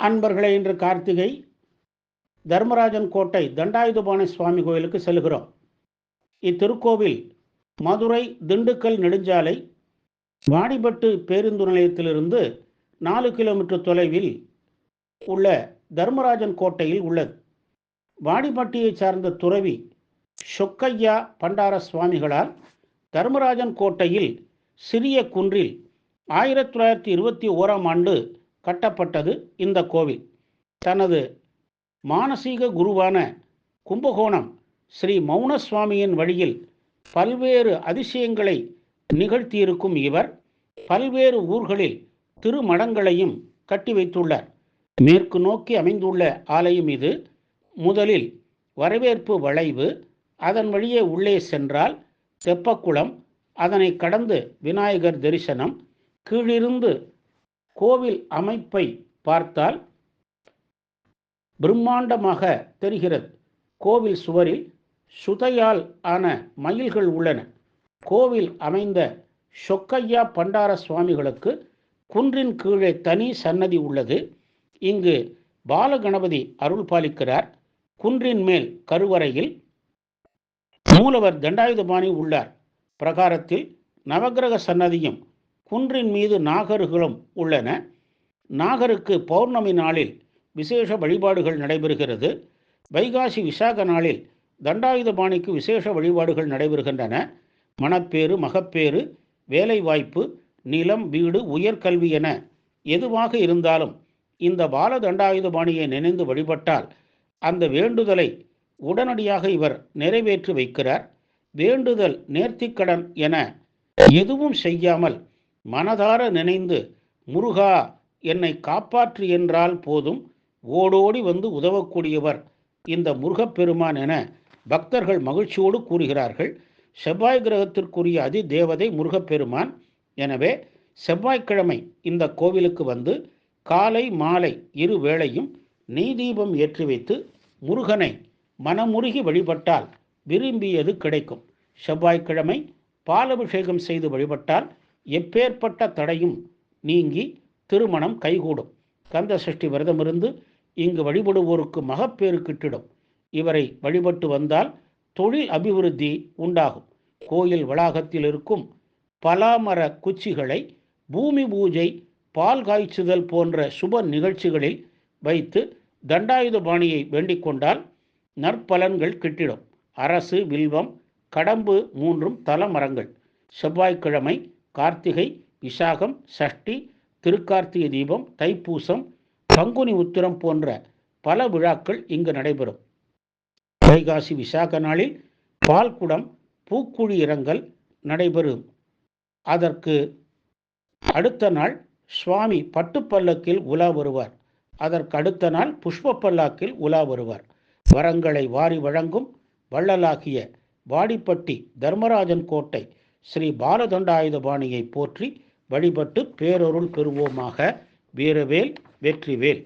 அன்பர்களே இன்று கார்த்திகை தர்மராஜன் கோட்டை தண்டாயுதபாணி சுவாமி கோயிலுக்கு செல்கிறோம். இத்திருக்கோவில் மதுரை திண்டுக்கல் நெடுஞ்சாலை வாடிப்பட்டு பேருந்து நிலையத்திலிருந்து நாலு கிலோமீட்டர் தொலைவில் உள்ள தர்மராஜன் கோட்டையில் உள்ளது. வாடிப்பட்டியை சார்ந்த துறவி சொக்கையா பண்டார சுவாமிகளால் தர்மராஜன் கோட்டையில் சிறிய குன்றில் ஆயிரத்தி தொள்ளாயிரத்தி இருபத்தி ஓராம் ஆண்டு கட்டப்பட்டது இந்த கோவில். தனது மானசீக குருவான கும்பகோணம் ஸ்ரீ மௌனசுவாமியின் வழியில் பல்வேறு அதிசயங்களை நிகழ்த்தியிருக்கும் இவர் பல்வேறு ஊர்களில் திருமடங்களையும் கட்டி வைத்துள்ளார். மேற்கு நோக்கி அமைந்துள்ள ஆலயம் இது. முதலில் வரவேற்பு வளைவு அதன் வழியே உள்ளே சென்றால் தெப்பக்குளம் அதனை கடந்து விநாயகர் தரிசனம் கீழிருந்து கோவில் அமைப்பை பார்த்தால் பிரம்மாண்டமாக தெரிகிறது. கோவில் சுவரில் சுதையால் ஆன மயில்கள் உள்ளன. கோவில் அமைந்த சொக்கையா பண்டார சுவாமிகளுக்கு குன்றின் கீழே தனி சன்னதி உள்ளது. இங்கு பாலகணபதி அருள் பாலிக்கிறார் குன்றின் மேல் கருவறையில் மூலவர் தண்டாயுதபாணி உள்ளார். பிரகாரத்தில் நவகிரக சன்னதியும் குன்றின் மீது நாகர்களும் உள்ளன. நாகருக்கு பௌர்ணமி நாளில் விசேஷ வழிபாடுகள் நடைபெறுகிறது. வைகாசி விசாக நாளில் தண்டாயுதபாணிக்கு விசேஷ வழிபாடுகள் நடைபெறுகின்றன. மணப்பேறு மகப்பேறு வேலைவாய்ப்பு நிலம் வீடு உயர்கல்வி என எதுவாக இருந்தாலும் இந்த பால தண்டாயுதபாணியை நினைந்து வழிபட்டால் அந்த வேண்டுதலை உடனடியாக இவர் நிறைவேற்றி வைக்கிறார். வேண்டுதல் நேர்த்திக்கடன் என எதுவும் செய்யாமல் மனதார நினைந்து முருகா என்னை காப்பாற்று என்றால் போதும் ஓடோடி வந்து உதவக்கூடியவர் இந்த முருகப்பெருமான் என பக்தர்கள் மகிழ்ச்சியோடு கூறுகிறார்கள். செவ்வாய் கிரகத்திற்குரிய அதி தேவதை முருகப்பெருமான். எனவே செவ்வாய்க்கிழமை இந்த கோவிலுக்கு வந்து காலை மாலை இரு வேளையும் நெய் தீபம் ஏற்றி வைத்து முருகனை மனமுருகி வழிபட்டால் விரும்பியது கிடைக்கும். செவ்வாய்க்கிழமை பாலபிஷேகம் செய்து வழிபட்டால் எப்பேற்பட்ட தடையும் நீங்கி திருமணம் கைகூடும். கந்த சஷ்டி விரதமிருந்து இங்கு வழிபடுவோருக்கு மகப்பேறு கிட்டிடும். இவரை வழிபட்டு வந்தால் தொழில் அபிவிருத்தி உண்டாகும். கோயில் வளாகத்தில் இருக்கும் பலாமர குச்சிகளை பூமி பூஜை பால் காய்ச்சுதல் போன்ற சுப நிகழ்ச்சிகளில் வைத்து தண்டாயுதபாணியை வேண்டிக் கொண்டால் நற்பலன்கள் கிட்டிடும். அரசு வில்வம் கடம்பு மூன்றும் தலமரங்கள். செவ்வாய்க்கிழமை கார்த்திகை விசாகம் சஷ்டி திருக்கார்த்திகை தீபம் தைப்பூசம் பங்குனி உத்திரம் போன்ற பல விழாக்கள் இங்கு நடைபெறும். வைகாசி விசாக நாளில் பால்குடம் பூக்குழி இரங்கல் நடைபெறும். அதற்கு அடுத்த நாள் சுவாமி பட்டுப்பல்லக்கில் உலா வருவார். அதற்கு அடுத்த நாள் புஷ்ப பல்லாக்கில் உலா வருவார். வரங்களை வாரி வழங்கும் வள்ளலாகிய வாடிப்பட்டி தர்மராஜன் கோட்டை ஸ்ரீ பாலதண்டாயுதபாணியை போற்றி வழிபட்டு பேரொருள் பெறுவோமாக வீரவேல் வெற்றிவேல்.